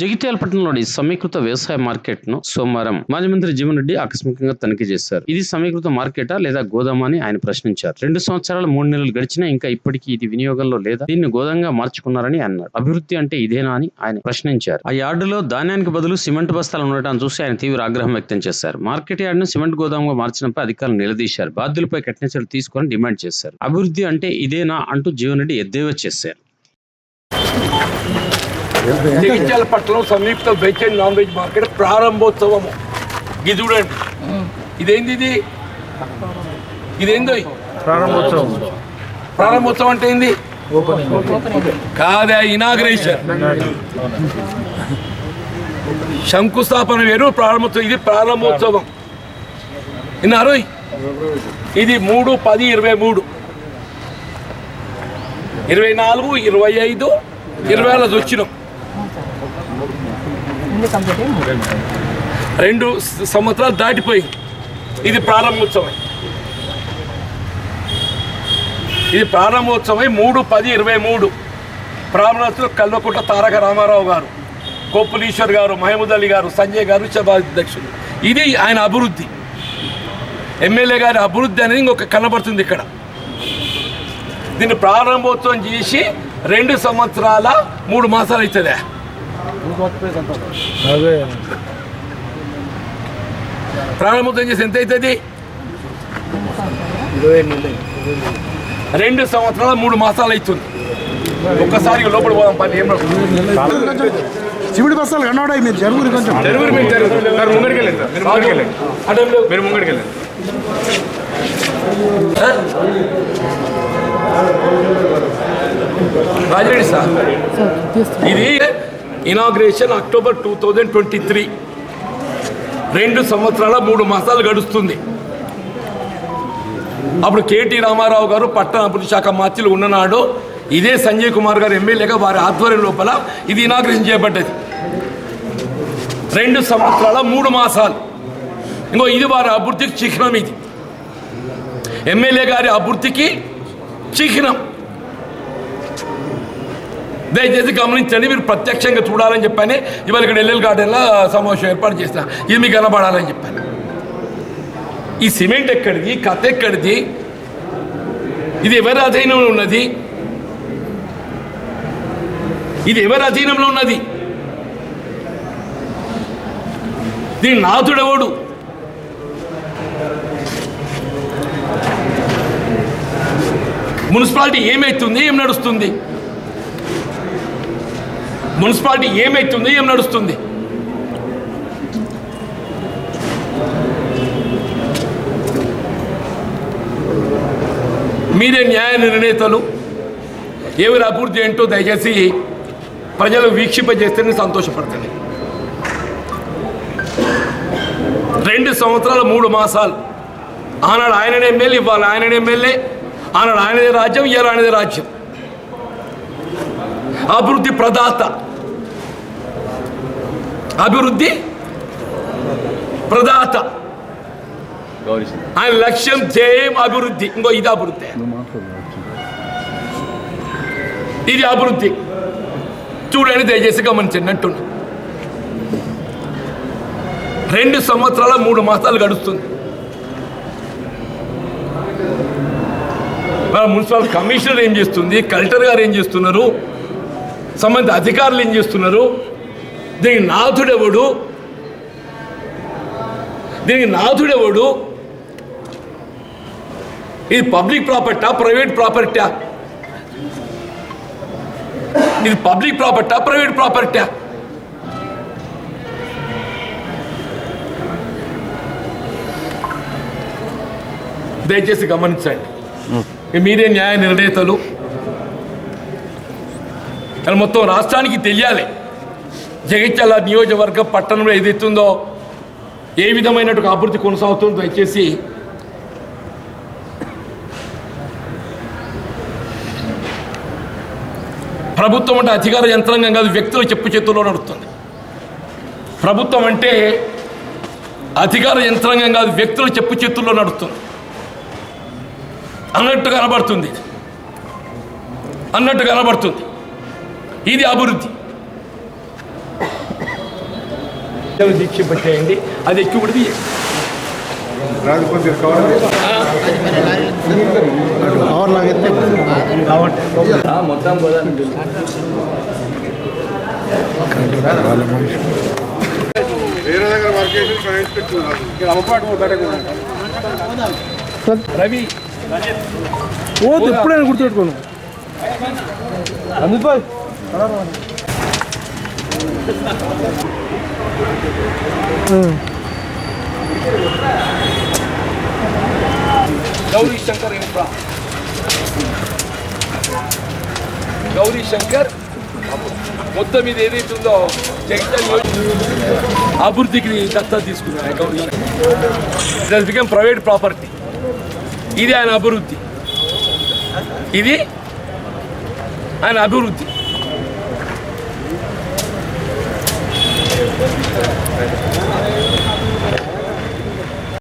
జగిత్యాల పట్టణంలోని సమీకృత వ్యవసాయ మార్కెట్ను సోమవారం మాజీ మంత్రి జీవన్ రెడ్డి ఆకస్మికంగా తనిఖీ చేశారు. ఇది సమీకృత మార్కెటా లేదా గోదామా అని ఆయన ప్రశ్నించారు. రెండు సంవత్సరాలు మూడు నెలలు గడిచినా ఇంకా ఇప్పటికీ ఇది వినియోగంలో లేదా? దీన్ని గోదాంగా మార్చుకున్నారని అన్నారు. అభివృద్ధి అంటే ఇదేనా అని ఆయన ప్రశ్నించారు. ఆ యార్డులో ధాన్యానికి బదులు సిమెంట్ బస్తాలు ఉండటాన్ని చూసి ఆయన తీవ్ర ఆగ్రహం వ్యక్తం చేశారు. మార్కెట్ యార్డును సిమెంట్ గోదాంగా మార్చినపై అధికారులు నిలదీశారు. బాధ్యులపై కఠిన చర్యలు తీసుకొని డిమాండ్ చేశారు. అభివృద్ధి అంటే ఇదేనా అంటూ జీవన్ రెడ్డి ఎద్దేవా చేశారు. జగిత్యాల పట్టణం సంయుక్త veg and non veg market ప్రారంభోత్సవము. ఇది చూడండి. ఇదేంది ఇది? ఇదేందో? ప్రారంభోత్సవం. ప్రారంభోత్సవం అంటే ఏంది? కాదా ఇనాగ్రేషన్. శంకుస్థాపన వేరు ప్రారంభోత్సవం. ఇది ప్రారంభోత్సవం. విన్నారు? ఇది మూడు పది ఇరవై మూడు. ఇరవై నాలుగు ఇరవై ఐదు ఇరవై ఆరు వచ్చినాం రెండు. సంవత్సరాలు దాటిపోయి ఇది ప్రారంభోత్సవం ఇది ప్రారంభోత్సవం మూడు పది ఇరవై మూడు. ప్రారంభోత్సవం కల్వకుంట తారక రామారావు గారు కోపులీశ్వర్ గారు మహమూద్ అలీ గారు సంజయ్ గారు సభాధ్యక్షులు ఇది ఆయన అభివృద్ధి. ఎమ్మెల్యే గారి అభివృద్ధి అనేది ఇంకొక కనబడుతుంది ఇక్కడ. దీన్ని ప్రారంభోత్సవం చేసి రెండు సంవత్సరాల మూడు మాసాలు అవుతుందా? అదే. ప్రారంభోత్సవం చేసి ఎంత అవుతుంది? రెండు సంవత్సరాల మూడు మాసాలు అవుతుంది. ఒక్కసారి లోపల పోదాం పని ఏం. సివిడి బస్సాలు కనబడాయి మీరు జరుగురు కొంచెం. జరుగురు మీరు జరుగురు. సార్ ముంగడికి వెళ్ళండి సార్. మీరు ముంగడికి వెళ్ళండి. లేవు. మీరు ముంగడికి వెళ్ళండి. రాజిరెడ్డి సార్. ఇది inauguration October two thousand twenty three రెండు సంవత్సరాల మూడు మాసాలు గడుస్తుంది. అప్పుడు కేటీ రామారావు గారు పట్టణ అభివృద్ధి శాఖ మంత్రులు ఉన్ననాడు ఇదే సంజయ్ కుమార్ గారు ఎమ్మెల్యేగా వారి ఆధ్వర్యం లోపల ఇది ఇనాగ్రేషన్ చేయబడ్డది. రెండు సంవత్సరాల మూడు మాసాలు. ఇంకో ఇది వారి అభివృద్ధికి చిహ్నం ఇది. ఎమ్మెల్యే గారి అభివృద్ధికి చిహ్నం. దయచేసి గమనించండి మీరు ప్రత్యక్షంగా చూడాలని చెప్పని ఇవాళ ఇక్కడ ఎల్ఎల్ గార్డెన్లో సమావేశం ఏర్పాటు చేసిన ఇది మీకు కనబడాలని చెప్పాను. ఈ సిమెంట్ ఎక్కడిది కథ ఎక్కడిది ఇది ఎవరి అధీనంలో ఉన్నది? ఇది ఎవరి అధీనంలో ఉన్నది? దీని నాథుడెవడు మున్సిపాలిటీ ఏమైతుంది ఏం నడుస్తుంది? మున్సిపాలిటీ ఏమైతుంది ఏం నడుస్తుంది? మీరే న్యాయ నిర్ణేతలు. ఎవరి అభివృద్ధి ఏంటో దయచేసి ప్రజలు వీక్షింపజేస్తేనే సంతోషపడతాను రెండు సంవత్సరాలు మూడు మాసాలు. ఆనాడు ఆయననే ఎమ్మెల్యే ఇవ్వాలి ఆయననే ఎమ్మెల్యే. ఆనాడు ఆయనదే రాజ్యం ఇవాళ ఆయనదే రాజ్యం. అభివృద్ధి ప్రదాత. అభివృద్ధి ప్రదాత. ఆయన లక్ష్యం ధ్యేయం అభివృద్ధి. ఇంకో ఇది అభివృద్ధి. ఇది అభివృద్ధి. చూడండి దయచేసి గమనించండి అంటున్నా. రెండు సంవత్సరాల మూడు మాసాలు గడుస్తుంది. మన మున్సిపల్ కమిషనర్ ఏం చేస్తుంది? కలెక్టర్ గారు ఏం చేస్తున్నారు? సంబంధిత అధికారులు ఏం చేస్తున్నారు? దీనికి నాథుడెవడు? దీనికి నాథుడెవడు? ఇది పబ్లిక్ ప్రాపర్టా ప్రైవేట్ ప్రాపర్టా? ఇది పబ్లిక్ ప్రాపర్టా ప్రైవేట్ ప్రాపర్టా? దయచేసి గమనించండి. మీరే న్యాయ నిర్ణేతలు. మొత్తం రాష్ట్రానికి తెలియాలి. జగిత్యాల నియోజకవర్గ పట్టణంలో ఏదైతుందో ఏ విధమైనటువంటి అభివృద్ధి కొనసాగుతుందో దయచేసి ప్రభుత్వం అంటే అధికార యంత్రాంగం కాదు వ్యక్తుల చెప్పు చేతుల్లో నడుస్తుంది. ప్రభుత్వం అంటే అధికార యంత్రాంగం కాదు వ్యక్తుల చెప్పు చేతుల్లో నడుస్తుంది. అన్నట్టు కనబడుతుంది. అన్నట్టు కనబడుతుంది. ఇది అభివృద్ధి. వేరే దగ్గర ఎక్కి చేసి మొత్తం రవి. పోతే ఎప్పుడైనా గుర్తుపెట్టుకోను. గౌరీ శంకర్ ఇన్ఫ్రా గౌరీ శంకర్ మొత్తం ఇది ఏదైతే ఉందో జగిత్యాల అభివృద్ధికి దత్తా తీసుకున్నారు Gauri Shankar become private property ఇది ఆయన అభివృద్ధి ఇది ఆయన అభివృద్ధి Thank you.